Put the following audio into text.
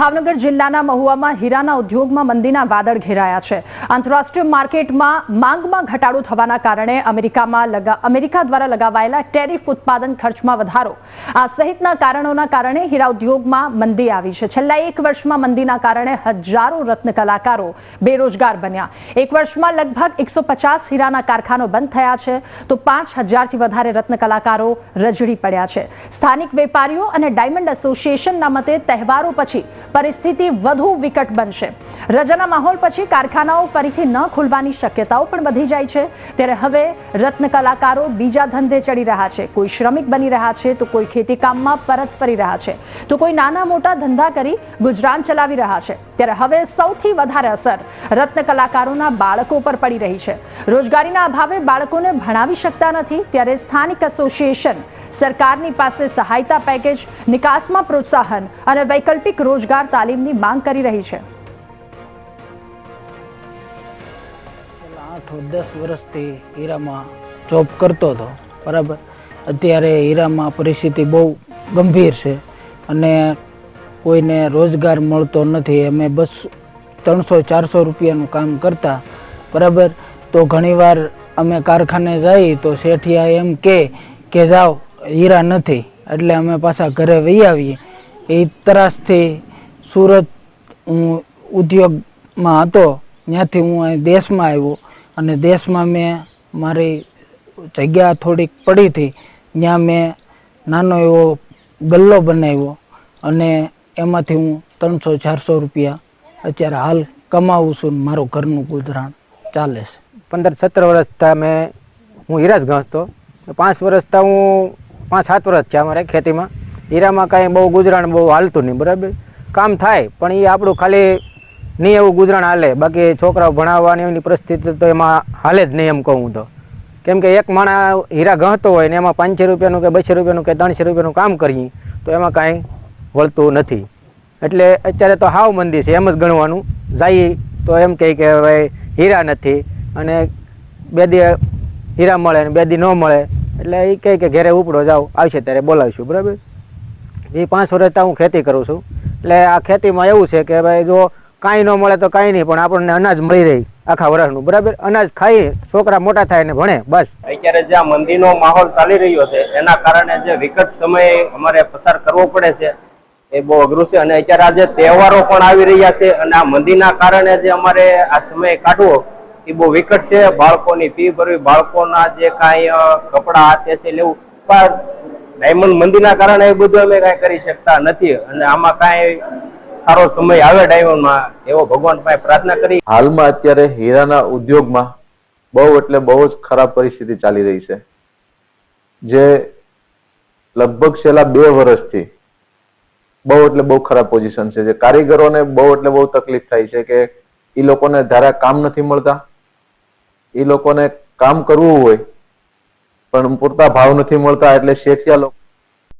ભાવનગર જિલ્લાના મહુવામાં હીરાના ઉદ્યોગમાં મંદીના વાદળ ઘેરાયા છે. આંતરરાષ્ટ્રીય માર્કેટમાં માંગમાં ઘટાડો થવાના કારણે અમેરિકામાં અમેરિકા દ્વારા લગાવાયેલા ટેરિફ ઉત્પાદન ખર્ચમાં વધારો. આ સહિતના કારણોના કારણે હીરા ઉદ્યોગમાં મંદી આવી છે. છેલ્લા એક વર્ષમાં મંદીના કારણે હજારો રત્ન કલાકારો બેરોજગાર બન્યા. એક વર્ષમાં લગભગ એકસો હીરાના કારખાનો બંધ થયા છે તો પાંચ હજારથી વધારે રત્ન કલાકારો રજડી પડ્યા છે. સ્થાનિક વેપારીઓ અને ડાયમંડ એસોસિએશનના મતે તહેવારો પછી પરિસ્થિતિ વધુ વિકટ બનશે. રજાના માહોલ પછી કારખાનાઓ ફરીથી ન ખુલવાની શક્યતાઓ પણ વધી જાય છે. ત્યારે હવે રત્ન કલાકારો બીજા ધંધે ચડી રહ્યા છે. કોઈ શ્રમિક બની રહ્યા છે તો કોઈ ખેતીકામમાં પરત ફરી રહ્યા છે. તો કોઈ નાના મોટા ધંધા કરી ગુજરાન ચલાવી રહ્યા છે. ત્યારે હવે સૌથી વધારે અસર રત્ન કલાકારોના બાળકો પર પડી રહી છે. રોજગારીના અભાવે બાળકોને ભણાવી શકતા નથી. ત્યારે સ્થાનિક એસોસિએશન સરકારની પાસે સહાયતા પેકેજ, નિકાસમાં પ્રોત્સાહન અને વૈકલ્પિક રોજગાર તાલીમની માંગ કરી રહી છે. આઠ દસ વર્ષથી હીરામાં જોબ કરતો હતો. બરાબર? અત્યારે હીરામાં પરિસ્થિતિ બહુ ગંભીર છે અને કોઈને રોજગાર મળતો નથી. અમે બસ ત્રણસો, ચારસો રૂપિયાનું કામ કરતા. બરાબર? તો ઘણીવાર અમે કારખાને જઈએ તો શેઠિયા એમ કે કે જાઓ હીરા નથી. એટલે અમે પાછા ઘરે વહી આવીએ. એ ત્રાસથી સુરત હું ઉદ્યોગમાં હતો. ત્યાંથી હું અહીં દેશમાં આવ્યો. અને દેશમાં મેં મારી જગ્યા થોડીક પડી હતી. ત્યાં મેં નાનો એવો ગલ્લો બનાવ્યો. અને એમાંથી હું ત્રણસો ચારસો રૂપિયા અત્યારે હાલ કમાવું છું મારું ઘરનું ગુજરાન ચાલે છે. પંદર સત્તર વર્ષથી મેં હું હીરા જ ગણતો પાંચ વર્ષથી હું પાંચ સાત વર્ષ છે અમારે ખેતીમાં. હીરામાં કાંઈ બહુ ગુજરાન બહુ હાલતું નહીં, બરાબર? કામ થાય, પણ એ આપણું ખાલી નહીં એવું ગુજરાન હાલે. બાકી છોકરાઓ ભણાવવાની એમની પરિસ્થિતિ તો એમાં હાલે જ નહીં એમ કહું તો. કેમ કે એક માણસ હીરા ગણતો હોય ને એમાં પાંચસો રૂપિયાનું કે બસો રૂપિયાનું કે ત્રણસો રૂપિયાનું કામ કરીએ, તો એમાં કાંઈ વળતું નથી. એટલે અત્યારે તો હાવ મંદી છે, એમ જ ગણવાનું. જાય તો એમ કહે કે ભાઈ હીરા નથી, અને બે દી હીરા મળે ને બે દી ન મળે. એટલે એ કહે કે ઘરે ઉપડો, જાઓ, આવશે ત્યારે બોલાવીશું, બરાબર? એ પાંચ વર્ષતા હું ખેતી કરું છું. એટલે આ ખેતીમાં એવું છે કે ભાઈ જો કાંઈ ન મળે તો કાંઈ નહીં, પણ આપણને અનાજ મળી રહી આખા વર્ષનું, બરાબર? અનાજ ખાઈ છોકરા મોટા થાય ને ભણે, બસ. અત્યારે જે મંદીનો માહોલ ચાલી રહ્યો છે, એના કારણે જે વિકટ સમય અમારે પસાર કરવો પડે છે, એ બહુ અઘરું છે. અને અત્યારે આ જે તહેવારો પણ આવી રહ્યા છે, અને આ મંદીના કારણે જે અમારે આ સમય કાઢવો એ બહુ વિકટ છે. બાળકોની ફી ભરવી, બાળકોના જે કાંઈ કપડાં તે છે લેવું પણ ડાયમંડ મંદીના કારણે એ બધું અમે કાંઈ કરી શકતા નથી. અને આમાં કાંઈ સારો સમય આવે ડાયમંડમાં, એવો ભગવાન પાસે પ્રાર્થના કરી. હાલમાં અત્યારે હીરાના ઉદ્યોગમાં બહુ એટલે બહુ જ ખરાબ પરિસ્થિતિ ચાલી રહી છે. જે લગભગ છેલ્લા બે વર્ષથી બહુ એટલે બહુ ખરાબ પોઝિશન છે. જે કારીગરોને બહુ એટલે બહુ તકલીફ થાય છે કે એ લોકોને ધારા કામ નથી મળતા. એ લોકોને કામ કરવું હોય પણ પૂરતા ભાવ નથી મળતા એટલે શેઠિયા લોકો